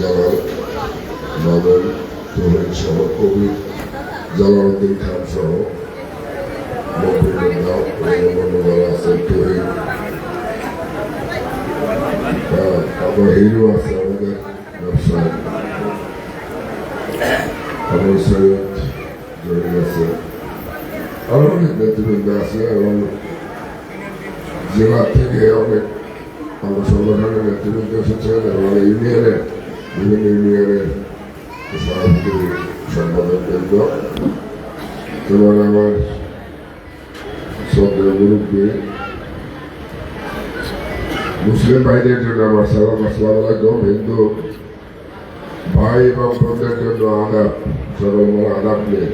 Jalal noble Tohin সহ, কবি, Jalaluddin খান সহ যারা আছেন তহিন। আমার হিরো আছে আমাদের ব্যবসায়। আমার সৈয়দ জড়িয়ে আছে। আরও অনেক নেতৃবৃন্দ আছে এবং জেলা থেকে অনেক আমার সংগঠনের নেতৃবৃন্দ এসেছেন এবং ইউনিয়নের বিভিন্ন ইউনিয়নের সভাপতি সম্পাদক বৃন্দ এবং আমার শ্রদ্ধেয় মুরব্বী মুসলিম ভাইদের জন্য আমার সালাম আসসালাম আলাইকুম হিন্দু ভাই এবং বোনদের জন্য আদাব সরল আদাব নিয়ে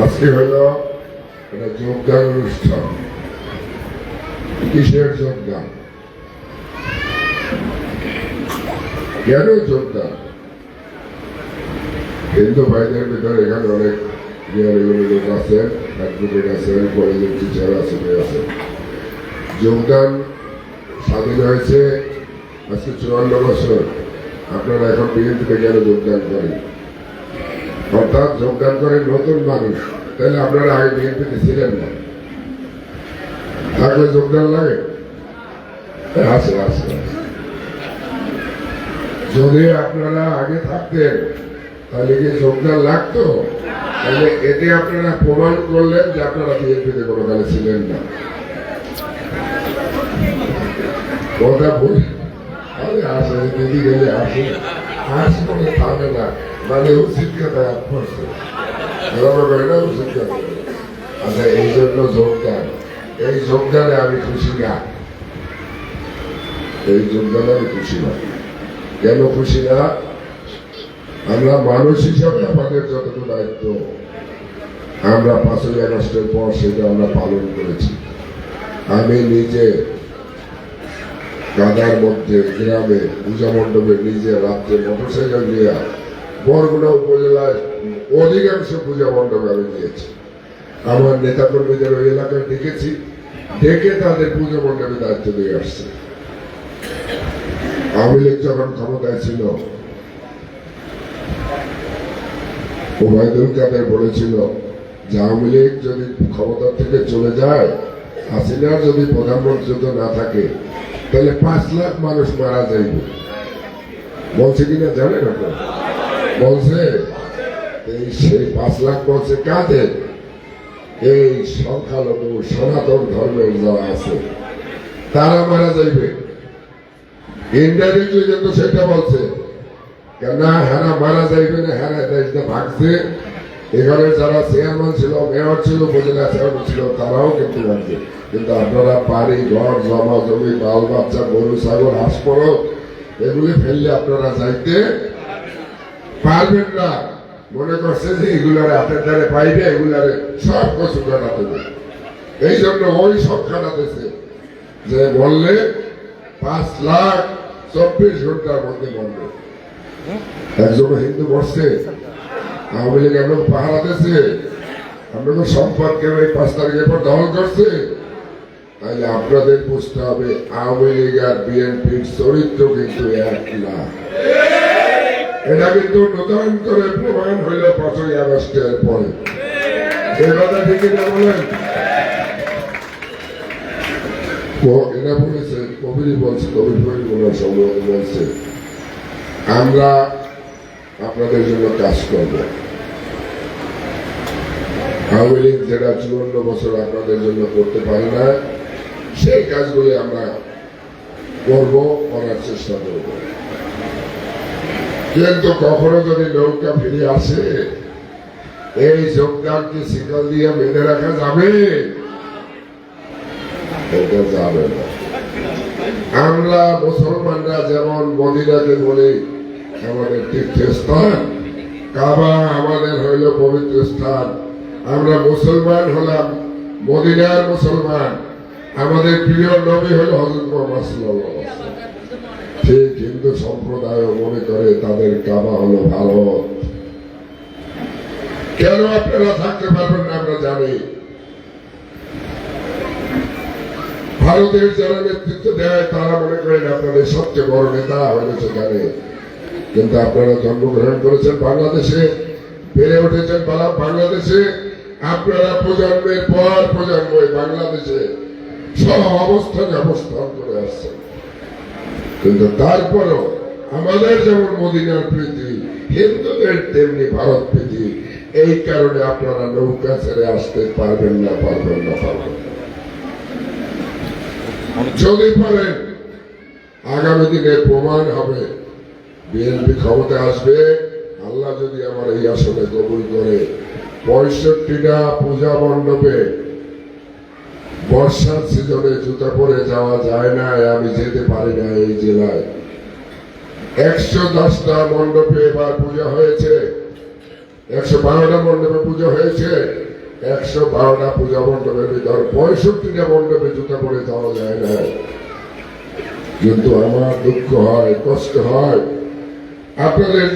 আজকে হল একটা যোগদান অনুষ্ঠান কিসের যোগদান কেন যোগদান কিন্তু ভাইদের ভিতরে এখানে অনেক লোক আছেন অ্যাডভোকেট আছেন কলেজের টিচার আছেন আছেন যোগদান স্বাধীন হয়েছে আজকে চুয়ান্ন বছর। আপনারা এখন বিএনপিতে কেন যোগদান করেন? অর্থাৎ যোগদান করেন নতুন মানুষ। তাহলে আপনারা আগে বিএনপিতে ছিলেন না। থাকলে যোগদান লাগে? আছে আছে আছে। যদি আপনারা আগে থাকতেন, তাহলে কি যোগদান লাগতো, তাহলে এতে আপনারা প্রমাণ করলেন যে আপনারা বিএনপিতে কোনো কালে ছিলেন না। কথা বল আরে দিদি গেলে থামে না মানে উচিত কথা আচ্ছা এই জন্য যোগদান। এই আমি খুশি না। এই যোগদানে আমি খুশি না। কেন খুশি না? আমরা মানুষ হিসাবে আমাদের যতটুকু দায়িত্ব, আমরা পাঁচই আগস্টের পর সেটা আমরা পালন করেছি। আমি নিজে কাদার মধ্যে, গ্রামে, পূজা মণ্ডপে নিজে রাত্রে মোটরসাইকেল নিয়ে বরগুনা উপজেলায় অধিকাংশ পূজা মণ্ডপে আমি গিয়েছি। আমার নেতাকর্মীদের ওই এলাকায় ডেকেছি, ডেকে তাদের পূজা মণ্ডপে দায়িত্ব দিয়ে আসছে। আওয়ামী যখন ক্ষমতায় ছিল। ওবায়দুল কাদের বলেছিল যে আওয়ামী লীগ যদি ক্ষমতা থেকে চলে যায়, হাসিনার যদি প্রধানমন্ত্রী না থাকে, তাহলে পাঁচ লাখ মানুষ মারা যাইবে। বলছে কিনা জানেন আপনার বলছে, এই সেই পাঁচ লাখ বলছে কাদের? এই সংখ্যালঘু সনাতন ধর্মের যারা আছে, তারা মারা যাইবে। ইনডাইরেক্টলি কিন্তু সেটা বলছে। কেন হেরা মারা যাইবে না হেরা দেশটা ভাগছে। এখানে যারা চেয়ারম্যান ছিল, মেয়র ছিল উপজেলা চেয়ারম্যান ছিল, তারাও কিন্তু ভাগছে। কিন্তু আপনারা বাড়ি, ঘর, জমা, জমি, বাল, বাচ্চা, গরু, ছাগল, হাঁস পরব এগুলি ফেললে আপনারা যাইতে পারবেন না। মনে করছে যে এগুলার হাতের দ্বারে পাইবে এগুলারে সব কচু কাটা দেবে। এই জন্য ওই সংখ্যাটা দিয়েছে যে বললে পাঁচ লাখ চব্বিশ ঘণ্টার মধ্যে বলবে একজন হিন্দু বসছে, আওয়ামী লীগ আমরা পাহারা দিয়েছে। আমরা তো সম্পদকে ওই পাঁচ তারিখের পর দখল করছে? তাহলে আপনাদের বুঝতে হবে, আওয়ামী লীগ আর বিএনপির চরিত্র কিন্তু এক না। এটা কিন্তু নতুন করে প্রমাণ হইল পাঁচই আগস্টের পরে। সে কথা ঠিকই না বলেন? ও- এরা বলেছে কবিরই বলছে, আমরা আপনাদের জন্য কাজ করব। আওয়ামী লীগ যেটা চুয়ান্ন বছর আপনাদের জন্য করতে পারে না, সেই কাজগুলি আমরা করব, করার চেষ্টা করব। কিন্তু কখনো যদি নৌকা ফিরে আসে, এই যোগদানকে শিকল দিয়ে বেঁধে রাখা যাবে? এটা যাবে না। আমরা মুসলমানরা যেমন মদিনাকে বলি আমাদের তীর্থস্থান, কাবা আমাদের হইল পবিত্র স্থান। আমরা মুসলমান হলাম, মদিনার মুসলমান। আমাদের প্রিয় নবী হল হজরত মোহাম্মদ। ঠিক হিন্দু সম্প্রদায় মনে করে তাদের কাবা হলো ভারত। কেন আপনারা থাকতে পারবেন না আমরা জানি? ভারতের যারা নেতৃত্ব দেয়, তারা মনে করেন আপনাদের সবচেয়ে বড় নেতা হলো সেখানে কিন্তু আপনারা জন্মগ্রহণ করেছেন বাংলাদেশে, বেড়ে উঠেছেন বাংলাদেশে, আপনারা প্রজন্মের পর প্রজন্ম বাংলাদেশে সব অবস্থানে অবস্থান করে আসছেন। কিন্তু তারপরও আমাদের যেমন মদিনার প্রীতি, হিন্দুদের তেমনি ভারত প্রীতি, এই কারণে আপনারা নৌকা ছেড়ে আসতে পারবেন না পারবেন না পারবেন না। যদি পারেন আগামী দিনে প্রমাণ হবে। বিএনপি ক্ষমতায় আসবে। আল্লাহ যদি আমার এই আসনে কবুল করে। পঁয়ষট্টিটা পূজা মণ্ডপে বর্ষার সিজনে জুতা পরে যাওয়া যায় না, আমি যেতে পারি না এই জেলায়। একশো দশটা মণ্ডপে এবার পূজা হয়েছে। একশো বারোটা মণ্ডপে পুজো হয়েছে। একশো বারোটা পূজা মণ্ডপের ভিতর পঁয়ষট্টিটা মণ্ডপে জুতা পরে যাওয়া যায় না। কিন্তু আমার দুঃখ হয়, কষ্ট হয়। আপনাদের